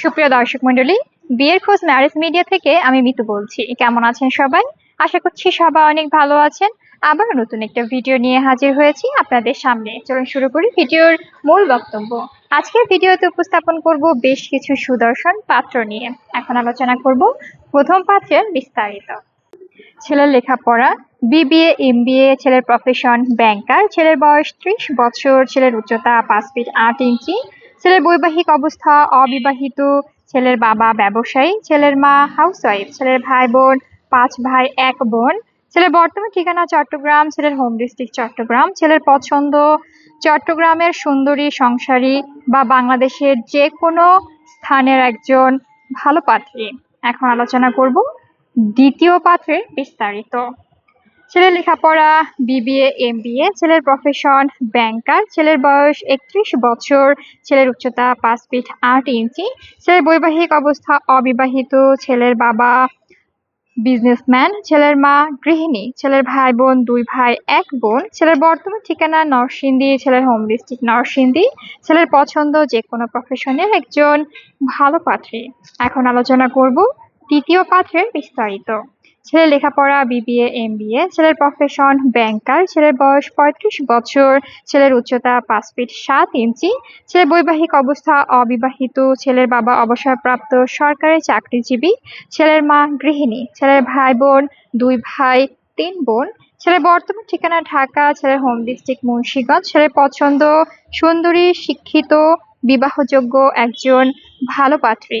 সুপ্রিয় দর্শক মন্ডলী বিয়ের খোঁজ ম্যারেজ মিডিয়া থেকে আমি মিতু বলছি। কেমন আছেন সবাই? আশা করছি সবাই অনেক ভালো আছেন। আবার নতুন একটা ভিডিও নিয়ে হাজির হয়েছি আপনাদের সামনে। চলুন শুরু করি ভিডিওর মূল বক্তব্য। আজকের ভিডিওতে উপস্থাপন করব বেশ কিছু সুদর্শন পাত্র নিয়ে। এখন আলোচনা করব প্রথম পাত্রের বিস্তারিত। ছেলের লেখাপড়া, বিবিএ, এমবিএ, ছেলের প্রফেশন ব্যাংকার ছেলের বয়স ত্রিশ বছর, ছেলের উচ্চতা পাঁচ ফিট আট ইঞ্চি ছেলের বৈবাহিক অবস্থা, অবিবাহিত ছেলের বাবা ব্যবসায়ী, ছেলের মা হাউসওয়াইফ ছেলের ভাই বোন, পাঁচ ভাই, এক বোন। ছেলের বর্তমান ঠিকানা চট্টগ্রাম, ছেলের হোম ডিস্ট্রিক্ট চট্টগ্রাম। ছেলের পছন্দ চট্টগ্রামের সুন্দরী, সংসারী বা বাংলাদেশের যে কোনো স্থানের একজন ভালো পাত্রী। এখন আলোচনা করব দ্বিতীয় পাত্রের বিস্তারিত। ছেলের লেখাপড়া বিবিএ এমবিএ ছেলের প্রফেশন ব্যাংকার ছেলের বয়স একত্রিশ বছর, ছেলের উচ্চতা পাঁচ ফিট আট ইঞ্চি, ছেলের বৈবাহিক অবস্থা অবিবাহিত, ছেলের বাবা বিজনেসম্যান ছেলের মা গৃহিণী, ছেলের ভাই বোন দুই ভাই, এক বোন, ছেলের বর্তমান ঠিকানা নরসিংদী, ছেলের হোম ডিস্ট্রিক্ট নরসিংদী, ছেলের পছন্দ যে কোনো প্রফেশনের একজন ভালো পাত্রী। এখন আলোচনা করব তৃতীয় পাত্রের বিস্তারিত। ছেলের লেখাপড়া বিবিএ এমবিএ ছেলের প্রফেশন ব্যাংকার ছেলের বয়স পঁয়ত্রিশ বছর, ছেলের উচ্চতা পাঁচ ফিট সাত ইঞ্চি ছেলের বৈবাহিক অবস্থা অবিবাহিত, ছেলের বাবা অবসরপ্রাপ্ত সরকারি চাকরিজীবী, ছেলের মা গৃহিণী, ছেলের ভাই বোন, দুই ভাই, তিন বোন, ছেলের বর্তমান ঠিকানা ঢাকা, ছেলের হোম ডিস্ট্রিক্ট মুন্সিগঞ্জ, ছেলের পছন্দ সুন্দরী, শিক্ষিত, বিবাহযোগ্য একজন ভালো পাত্রী।